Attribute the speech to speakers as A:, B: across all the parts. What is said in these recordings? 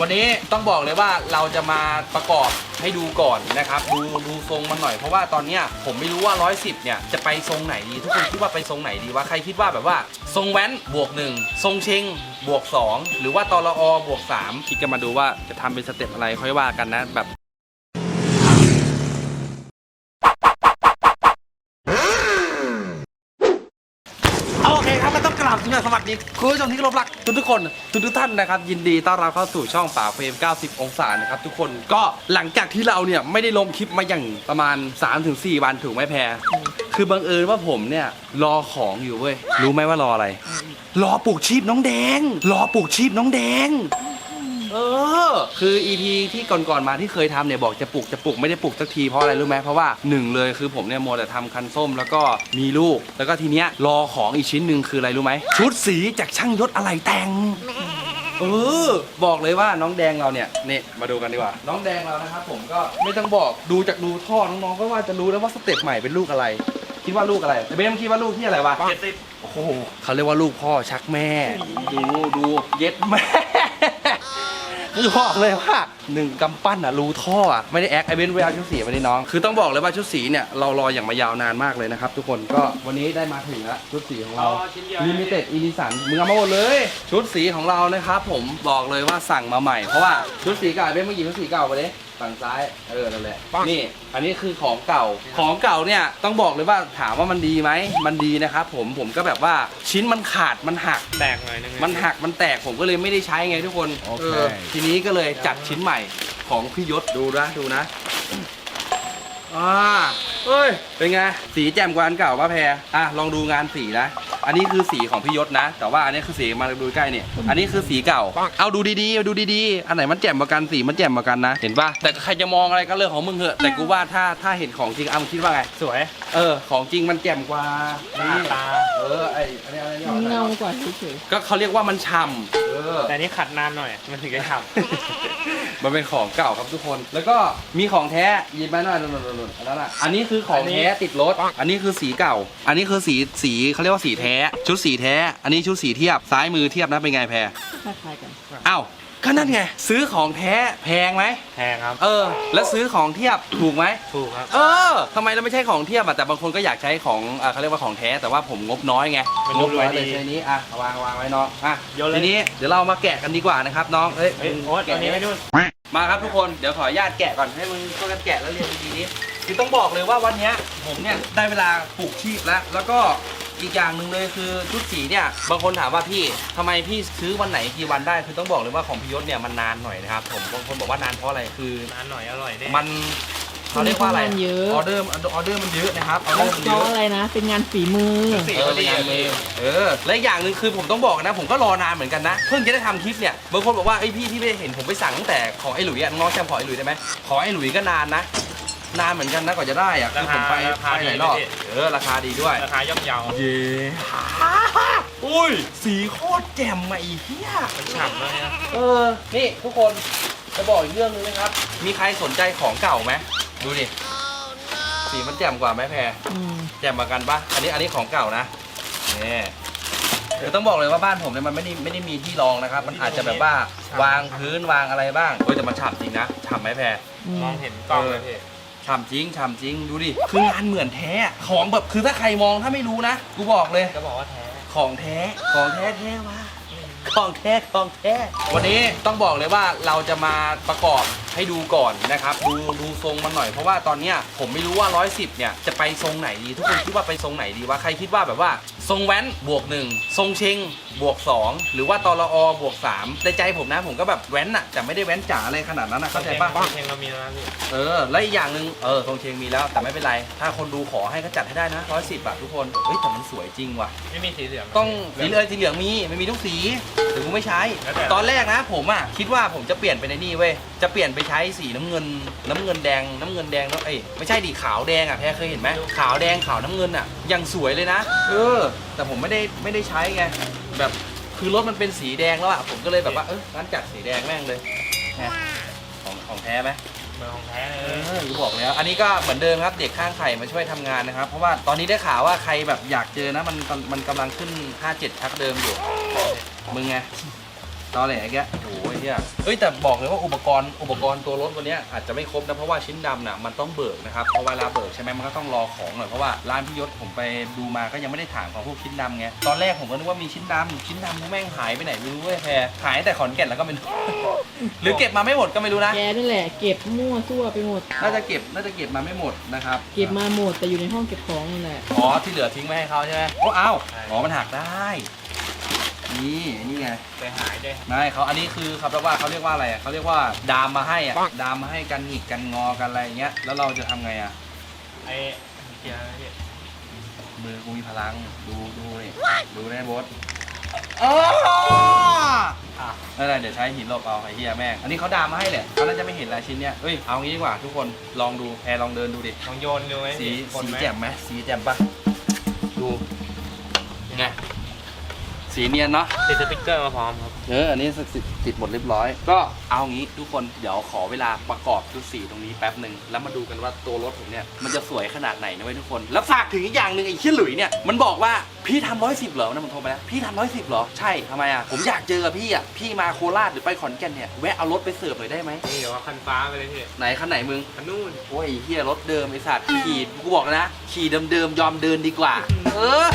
A: วันนี้ต้องบอกเลยว่าเราจะมาประกอบให้ดูก่อนนะครับ ดูดูทรงมันหน่อยเพราะว่าตอนเนี้ยผมไม่รู้ว่า 110 เนี่ยจะไปทรงไหนดีทุกคนคิดว่าไปทรงไหนดีวะใครคิดว่าแบบว่า ทรงแว้นบวก 1 ทรงเชงบวก 2 หรือว่าตลอบวก 3 คิดกันมาดูว่าจะทำเป็นสเต็ปอะไรค่อยว่ากันนะแบบ ครับมันต้องกราสวัสดีคุณผู้ชมที่เคารพรักทุกทุกคนทุกทุกท่านนะครับ ยินดีต้อนรับเข้าสู่ช่องป่าเฟรม 90 องศานะครับทุกคนก็หลังจากที่เราเนี่ยไม่ได้ลงคลิปมาอย่างประมาณ 3-4 วันถูกไหมแพร คือบังเอิญว่าผมเนี่ยรอของอยู่เว้ย รู้ไหมว่ารออะไร รอปลูกชีพน้องแดง รอปลูกชีพน้องแดง เออ คือ EP ที่ก่อนๆมาที่เคยทำเนี่ยบอกจะปลูกจะปลูกไม่ได้ปลูกสักทีเพราะอะไรรู้ไหมเพราะว่าหนึ่งเลยคือผมเนี่ยมัวแต่ทำคันส้มแล้วก็มีลูก แล้วก็ทีเนี้ยรอของอีกชิ้นหนึ่งคืออะไรรู้ไหมชุดสีจากช่างยศอะไรแต่ง เออบอกเลยว่าน้องแดงเราเนี่ยนี่มาดูกันดีกว่า น้องแดงเรานะครับผมก็ไม่ต้องบอกดูจากดูท่อน้องๆก็ว่าจะรู้แล้วว่าสเต็ปใหม่เป็นลูกอะไร คิดว่าลูกอะไรเบมคิดว่าลูกที่อะไรวะ
B: เจ็ดสิบ
A: โอ้โหเขาเรียกว่าลูกพ่อชักแม่ ดูดูเย็ดแม่ คือบอกเลยว่าหนึ่งกำปั้นอะรูท่ออะไม่ได้แอคไอเบนเวลาชุดสีมาดิน้อง คือต้องบอกเลยว่าชุดสีเนี่ยเรารออย่างมายาวนานมากเลยนะครับทุกคนก็วันนี้ได้มาถึงแล้วชุดสีของเรา
B: ชิ้นเดียว
A: ลิมิเต็ดอีดิสันมึงเอามาหมดเลย ชุดสีของเรานะครับผมบอกเลยว่าสั่งมาใหม่เพราะว่าชุดสีเก่าเป็นเมื่อกี้ชุดสีเก่าไปเลย ฝั่งซ้าย เออ นั่นแหละนี่ อันนี้คือของเก่า ของเก่าเนี่ย ต้องบอกเลยว่าถามว่ามันดีไหม มันดีนะครับผม ผมก็แบบว่าชิ้นมันขาด มันหัก
B: แตกหน่อยนึง
A: มันหัก มันแตก ผมก็เลยไม่ได้ใช้ไงทุกคน
C: โอเค
A: อทีนี้ก็เลยจัดชิ้นใหม่ของพี่ยศ ดูนะ ดูนะ อ่าเอ้ย เป็นไง สีแจ่มกว่าอันเก่าป่ะแพรอะ ลองดูงานสีนะ อันนี้คือสีของพี่ยศนะ แต่ว่าอันนี้คือสีมาดูใกล้เนี่ย อันนี้คือสีเก่า เอาดูดีๆ ดูดีๆ อันไหนมันแจ่มกว่ากัน สีมันแจ่มกว่ากันนะ เห็นป่ะ แต่ใครจะมองอะไรก็เรื่องของมึงเหอะ แต่กูว่าถ้าถ้าเห็นของจริงอะมึงคิดว่าไง
B: สวย
A: เออ ของจริงมันแจ่มกว่า
B: ตา
A: นี่
B: ตา
A: เออ ไออันนี้อะไรเนี่ย
D: มันเงากว่าเฉย
A: ก็เขาเรียกว่ามันฉ่ำเออ
B: แต่นี่ขัดนานหน่อย มันถึงจะฉ่
A: มันเป็นของเก่าครับทุกคน แล้วก็มีของแท้หยิบมาหน่อยหนุนๆๆอันนั้นอะอันนี้คือของแท้ติดรถ อันนี้คือสีเก่า อันนี้คือสีสีเขาเรียกว่าสีแท้ ชุดสีแท้ อันนี้ชุดสีเทียบ ซ้ายมือเทียบนะเป็นไงแพร
D: ๆคล้ายๆกัน
A: อ้าวก็นั่นไง ซื้อของแท้แพงไหมำ
B: แพงครับ
A: เออ แล้วซื้อของเทียบถูกไหม
B: ถูกครับ
A: เออทำไมเราไม่ใช่ของเทียบอะแต่บางคนก็อยากใช้ของอ่าเขาเรียกว่าของแท้แต่ว่าผมงบน้อยไง
B: มัน
A: ง
B: ดู
A: บน้อย
B: รวย
A: เลย
B: ดี
A: ใช้นี้อะเอาวางวางไว้น้องอะ
B: โยนเลย
A: ทีนี้เดี๋ยวเรามาแกะกันดีกว่านะครับน้องเอ้ย
B: เฮ้ยโอ๊ตตอนนี้ไม่นู่น
A: มาครับทุกคนเดี๋ยวขออนุญาตแกะก่อนให้มึงช่วยกันแกะแล้วเรียนดีๆนี้ คือต้องบอกเลยว่าวันเนี้ยผมเนี่ยได้เวลาปลูกชีพแล้ว แล้วก็อีกอย่างหนึ่งเลยคือชุดสีเนี่ยบางคนถามว่าพี่ทำไมพี่ซื้อวันไหนกี่วันได้คือต้องบอกเลยว่าของพิยศเนี่ยมันนานหน่อยนะครับผมบางคนบอกว่านานเพราะอะไรคือ
B: นานหน่อยอร่อยแน่
A: มันเขาเรียกว่าอะไร
D: มันเยอะ
A: ออเดอร์ออเดอร์มันเยอะนะครับออเดอร์มัน
D: เพ
A: เย
D: ราะ
A: อะ
D: อะไรนะ เป็นงานฝีมือ
B: สี
A: เออ
B: พอ
A: เป็
B: ดี
A: นงานมือเออและอีกอย่างหนึ่งคือผมต้องบอกนะ ผมก็รอนานเหมือนกันนะ เพิ่งจะได้ทำคลิปเนี่ยบางคนบอกว่าไอ้ยพี่ที่ไม่ได้เห็นผมไปสั่งตั้งแต่ของไอ้หลุยอะน้องๆจำของไอ้หลุยได้ไหมของไอ้หลุยก็นานนะ นานเหมือนกันนะกว่าจะได้อะคือผมไปไปหลายรอบเออราคาดีด้วย
B: ราคาย่อมเยา
A: เย้อุ้ยสีโคตรแจ่มมาอีเหี้ย
B: มันฉ่ำเลยนะ
A: เออ นี่ทุกคนจะบอกอีกเรื่องนึงนะครับ มีใครสนใจของเก่าไหมดูดิ สีมันแจ่มกว่าไหมแพร
D: อืม
A: แจ่มมากันปะอันนี้อันนี้ของเก่านะนี่คือต้องบอกเลยว่าบ้านผมเนี่ยมันไม่ได้ไม่ได้มีที่รองนะครับ มันอาจจะแบบว่าวางพื้นวางอะไรบ้าง เฮ้ยแต่มันฉ่ำจริงนะฉ่ำไหมแพร
D: อืม
B: มองเห็นกล้องเลยพี่
A: ฉ่ำจริงฉ่ำจริงดูดิ คืองานเหมือนแท้อะของแบบคือถ้าใครมองถ้าไม่รู้นะ กูบอกเลย
B: ก็บอกว่าแท้
A: ของแท้ ของแท้แท้วะของแท้ของแท้วันนี้ต้องบอกเลยว่าเราจะมาประกอบให้ดูก่อนนะครับ ดูดูทรงมันหน่อยเพราะว่าตอนเนี้ยผมไม่รู้ว่า 110 เนี่ยจะไปทรงไหนดี ทุกคนคิดว่าไปทรงไหนดีวะใครคิดว่าแบบว่า ทรงแว้นบวก1ทรงเชง บวก 2 หรือว่าตลอบวก3ในใจผมนะผมก็แบบแว้นอะแต่ไม่ได้แว้นจ๋าอะไรขนาดนั้นนะเข้าใจปะ
B: เพลงเรามีแล้วนะพี่
A: เออและอีกอย่างหนึ่งเออทรงเชงมีแล้วแต่ไม่เป็นไร ถ้าคนดูขอให้ก็จัดให้ได้นะ110อะทุกคนเฮ้ยแต่มันสวยจริงว่ะ
B: ไม่มีสีเหลือง
A: ต้องสีเหลืองสีเหลืองมีไม่มีทุกสีถึงกูไม่ใช้
B: แล้วแต่
A: ตอนแรกนะ ผมอะคิดว่าผมจะเปลี่ยนไปในนี่เว้ยจะเปลี่ยนไปใช้สีน้ำเงิน น้ำเงินแดง น้ำเงินแดงแล้วเอ้ยไม่ใช่ดิขาวแดงอะแพ้เคยเห็นไหมขาวแดงขาวน้ำเงินอะยังสวยเลยนะ เออ แต่ผมไม่ได้ไม่ได้ใช้ไง แบบคือรถมันเป็นสีแดงแล้วอะผมก็เลยแบบว่าเอองั้นจัดสีแดงแม่งเลยแหมของของแท้ไหม
B: เบอร์ของแท้เล
A: เอยอกูบอกแล้ว อันนี้ก็เหมือนเดิมครับเด็กข้างไข่มาช่วยทำงานนะครับ เพราะว่าตอนนี้ได้ข่าวว่าใครแบบอยากเจอนะมันมันกำลังขึ้น 57ชักเดิมอยู่ มึงไง ตอแหลแกโอ้ยเฮียเอ้ยแต่บอกเลยว่าอุปกรณ์อุปกรณ์ตัวรถวันเนี้ยอาจจะไม่ครบนะเพราะว่าชิ้นดำน่ะมันต้องเบิกนะครับเพราะเวลาเบิกใช่ไหมมันก็ต้องรอของหน่อยเพราะว่าร้านพี่ยศผมไปดูมาก็ยังไม่ได้ถามของพวกชิ้นดำไงตอนแรกผมก็นึกว่ามีชิ้นดำชิ้นดำแม่งหายไปไหนไม่รู้เว้ยแพรหายแต่ขอนแก่นแล้วก็ไม่รู้หรือเก็บมาไม่หมดก็ไม่รู้นะ
D: แกนั่นแหละเก็บมั่วซั่วไปหมด
A: น่าจะเก็บน่าจะเก็บมาไม่หมดนะครับ
D: เก็บมาหมดแต่อยู่ในห้องเก็บของนั่นแหละ
A: อ๋อที่เหลือทิ้งไว้ให้เขาใช่ไหมโอ้อ้าวอ๋อมันหักได้ นี่นี่ไง
B: ใจหายได้
A: ไม่เขาอันนี้คือเขาเรียกว่าเขาเรียกว่าอะไรอะเขาเรียกว่าดามมาให้อะดามมาให้กันหงิกกันงอกันอะไรอย่างเงี้ยแล้วเราจะทำไงอะ
B: ไอ้เกียร์นะพี่
A: มือกูมีพลังดูดูนี่ดูได้บดอ๋อ
B: อะ
A: นั่นแหละเดี๋ยวใช้หินหลบเอาไอ้เหี้ยแม่งอันนี้เขาดามมาให้แหละเขาน่าจะไม่เห็นลายชิ้นเนี้ยเฮ้ยเอางี้ดีกว่าทุกคนลองดูแพรลองเดินดูดิ
B: ลองโยนดูไหม
A: สี
B: พี่คน
A: สี
B: ไหม
A: แจ่มไหมสีแจ่มปะดูไง สีเนียนเนาะ
B: ติดสติ๊กเกอร์มาพร้อมครับ
A: เออ อันนี้ติดติดหมดเรียบร้อย ก็เอางี้ทุกคน เดี๋ยวขอเวลาประกอบชุดสีตรงนี้แป๊บหนึ่ง แล้วมาดูกันว่าตัวรถผมเนี่ย มันจะสวยขนาดไหนนะเว้ยทุกคน แล้วฝากถึงอีกอย่างหนึ่งไอ้เชี่ยหลุยเนี่ย มันบอกว่าพี่ทำร้อยสิบเหรอนะผมโทรไปแล้ว พี่ทำร้อยสิบเหรอ ใช่ทำไมอะ ผมอยากเจอกับพี่อะ พี่มาโคราชหรือไปขอนแก่นเนี่ย แวะเอารถไปเสิร์ฟหน่อยได้ไหม
B: นี่เดี๋ยวว่าคันฟ้าไปเลยพี่
A: ไหนคันไหนมึง
B: คันนู่น
A: โอ้ยไอ้เฮียรถเดิมไอสัตว์ขี่กูบอกแล้วนะ ขี่เดิมๆยอมเดินดีกว่า เออ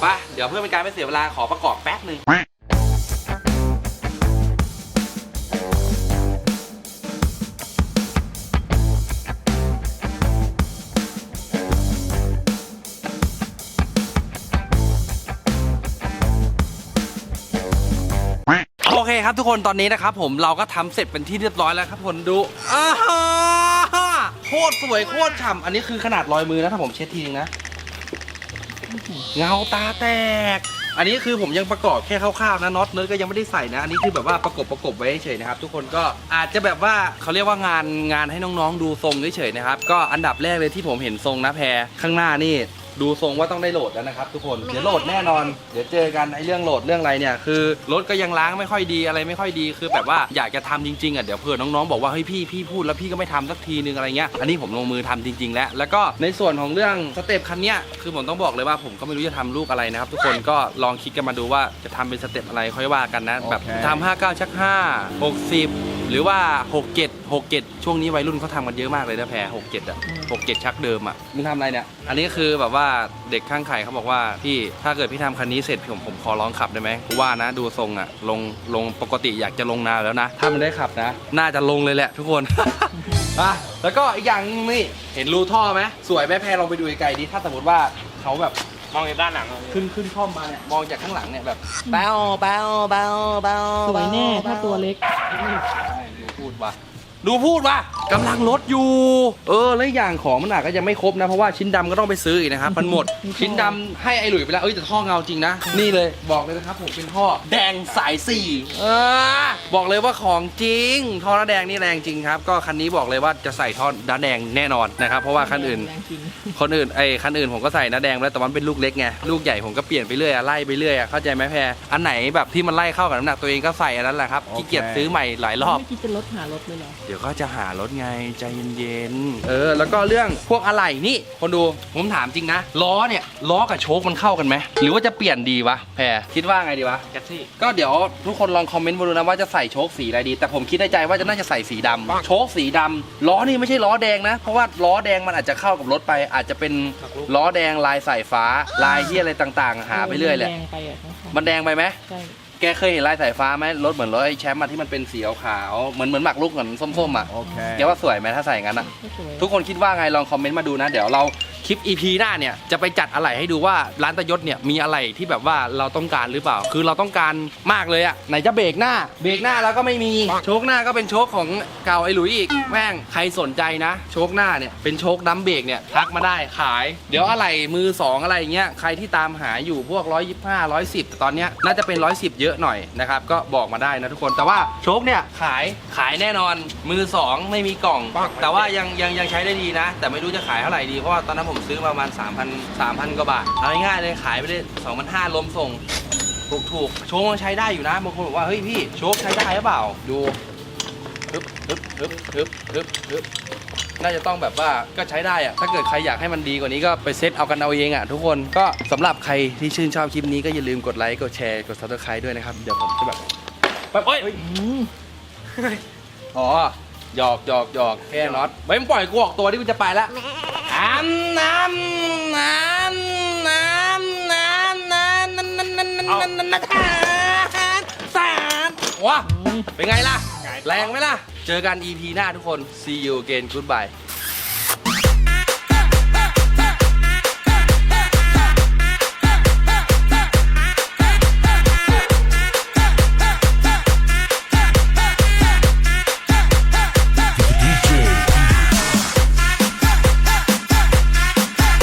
A: ไปเดี๋ยวเพื่อเป็นการไม่เสียเวลาขอประกอบแป๊บหนึ่งโอเคครับทุกคนตอนนี้นะครับผมเราก็ทำเสร็จเป็นที่เรียบร้อยแล้วครับคนดูอ้าฮ่าโคตรสวยโคตรฉ่ำอันนี้คือขนาดรอยมือนะถ้าผมเช็ดทีนึงนะ เงาตาแตก อันนี้คือผมยังประกอบแค่คร่าวๆนะน็อตเนื้อก็ยังไม่ได้ใส่นะ อันนี้คือแบบว่าประกบประกบไว้เฉยนะครับ ทุกคนก็อาจจะแบบว่าเขาเรียกว่างานงานให้น้องๆดูทรงเฉยๆนะครับ ก็อันดับแรกเลยที่ผมเห็นทรงนะแพรข้างหน้านี่ ดูทรงว่าต้องได้โหลดแล้วนะครับ ทุกคนเดี๋ยวโหลดแน่นอน เดี๋ยวเจอกันไอ้เรื่องโหลดเรื่องอะไรเนี่ยคือรถก็ยังล้างไม่ค่อยดีอะไรไม่ค่อยดีคือแบบว่าอยากจะทำจริงๆอะเดี๋ยวเพื่อนน้องๆบอกว่าเฮ้ยพี่พี่พูดแล้วพี่ก็ไม่ทำสักทีนึงอะไรเงี้ยอันนี้ผมลงมือทำจริง ๆ แล้ว แล้วก็ในส่วนของเรื่องสเต็ปคันเนี้ยคือผมต้องบอกเลยว่าผมก็ไม่รู้จะทำลูกอะไรนะครับทุกคนก็ลองคิดกันมาดูว่าจะทำเป็นสเต็ปอะไรค่อยว่ากันนะแบบทำ59ชัก5 60ห รือว่า67 67ช่วงนี้วัยรุ่นเขาทำกันเยอะมากเลยนะแพร67อะ
D: อืม
A: 67ชักเดิมอะมึงทำอะไรเนี่ยอันนี้คือแบบว่าเด็กข้างไข่เขาบอกว่าพี่ถ้าเกิดพี่ทำคันนี้เสร็จผมผมขอลองขับได้ไหมกูว่านะดูทรงอะลงลงปกติอยากจะลงนานแล้วนะถ้ามันได้ขับนะ น่าจะลงเลยแหละทุกคน อะแล้วก็อีกอย่างนึงนี่เห็นรูท่อไหมสวยไหมแพรลองไปดูไกลๆดิถ้าสมมติว่าเขาแบบ
B: มองจากด้านหลังอะพี่
A: ขึ้นขึ้นข้อมมาเนี่ยมองจากข้างหลังเนี่ยแบบเบาเบาเบาเบา
D: สวยแน่ถ้าตัวเล็ก
A: ดูพูดว่ะดูพูดว่ะ กำลังลดอยู่ เออแล้วอย่างของมันอาจก็ยังไม่ครบนะเพราะว่าชิ้นดำก็ต้องไปซื้ออีกนะครับมันหมด
D: มีท่อ
A: ชิ้นดำให้ไอ้หลุยไปแล้วเอ้ยแต่ท่อเงาจริงนะ นี่เลยบอกเลยนะครับผมเป็นท่อแดงสายสี่เออบอกเลยว่าของจริง ท่อน้าแดงนี่แรงจริงครับ ก็คันนี้บอกเลยว่าจะใส่ท่อน้าแดงแน่นอนนะครับเพราะว่าคันอื่น
D: แรงจริง
A: คนอื่นไอ้คันอื่นผมก็ใส่น้าแดงไปแล้วแต่มันเป็นลูกเล็กไงลูกใหญ่ผมก็เปลี่ยนไปเรื่อยอะไล่ไปเรื่อยอะเข้าใจไหมแพรอันไหนแบบที่มันไล่เข้ากับน้ำหนักตัวเองก็ใส่อันนั้นแหละครับขี้เกียจซื้อใหม่หลายรอบ
D: ไม่คิดจะลดหารถเลยเหรอ
A: เดี๋ยวก็จะหารถไงใจเย็นๆ เออ แล้วก็เรื่องพวกอะไหล่นี่ คนดูผมถามจริงนะ ล้อเนี่ย ล้อกับโชคมันเข้ากันไหม หรือว่าจะเปลี่ยนดีวะแพรคิดว่าไงดีวะ
B: แก๊สซี่
A: ก็เดี๋ยวทุกคนลองคอมเมนต์มาดูนะว่าจะใส่โชคสีอะไรดี แต่ผมคิดในใจว่าจะน่าจะใส่สีดำโชคสีดำล้อนี่ไม่ใช่ล้อแดงนะ เพราะว่าล้อแดงมันอาจจะเข้ากับรถไป อาจจะเป็นล้อแดงลายสายฟ้าลายที่อะไรต่างๆ หาไปเรื่อยแหละ
D: แรงไปอะทั้งคัน
A: มันแดงไปไหม
D: ใช่
A: แกเคยเห็นลายสายฟ้าไหมรถเหมือนรถไอ้แชมป์อะที่มันเป็นสีขาวๆเหมือนเหมือนหมักลูกเหมือนส้มๆอะแกว่าสวยไหมถ้าใส่งั้นอะ
D: ก็สวย
A: ทุกคนคิดว่าไงลองคอมเมนต์มาดูนะ เดี๋ยวเรา คลิป EP หน้าเนี่ยจะไปจัดอะไหล่ให้ดูว่าร้านตะยศเนี่ยมีอะไหล่ที่แบบว่าเราต้องการหรือเปล่า คือเราต้องการมากเลยอะไหนจะเบรกหน้า เบรกหน้าแล้วก็ไม่มีโชคหน้าก็เป็นโชคของเก่าไอ้หลุยอีกแม่งใครสนใจนะ โชคหน้าเนี่ยเป็นโชคดัมเบรกเนี่ยทักมาได้ขาย เดี๋ยวอะไหล่มือสองอะไรเงี้ยใครที่ตามหาอยู่พวก 125 110แต่ตอนเนี้ยน่าจะเป็น 110 เยอะหน่อยนะครับก็บอกมาได้นะทุกคนแต่ว่าโชคเนี่ยขายขายแน่นอนมือสองไม่มีกล่อง แต่ว่ายังยังยังใช้ได้ดีนะ แต่ไม่รู้จะขายเท่าไหร่ดีเพราะว่าตอนนั้นผมซื้อมาประมาณ 3,000 3,000กว่าบาทเอาง่ายๆเลยขายไปได้2,500ลมส่ง ถูกถูกๆโชคมันใช้ได้อยู่นะบางคนบอกว่าเฮ้ยพี่โชคใช้ได้หรือเปล่าดูฮึบฮึบฮึบฮึบฮึบฮึบน่าจะต้องแบบว่าก็ใช้ได้อะถ้าเกิดใครอยากให้มันดีกว่านี้ก็ไปเซตเอากันเอาเองอะทุกคนก็สำหรับใครที่ชื่นชอบคลิปนี้ก็อย่าลืมกดไลค์กดแชร์กด subscribe ด้วยนะครับเดี๋ยวผมจะแบบไปแบบเอ้ย
D: อืม
A: อ๋อหยอกหยอกหยอกแค่น็อตไม่ปล่อยกูออกตัวที่กูจะไปละ น้ำน้ำน้ำน้ำน้ำน้ำน้ำน้ำน้ำน้ำน้ำน้ำน้ำสารว้า
D: อืม
A: เป็นไงล่ะ แรงไหมล่ะ เจอกัน EP หน้าทุกคน see you again goodbye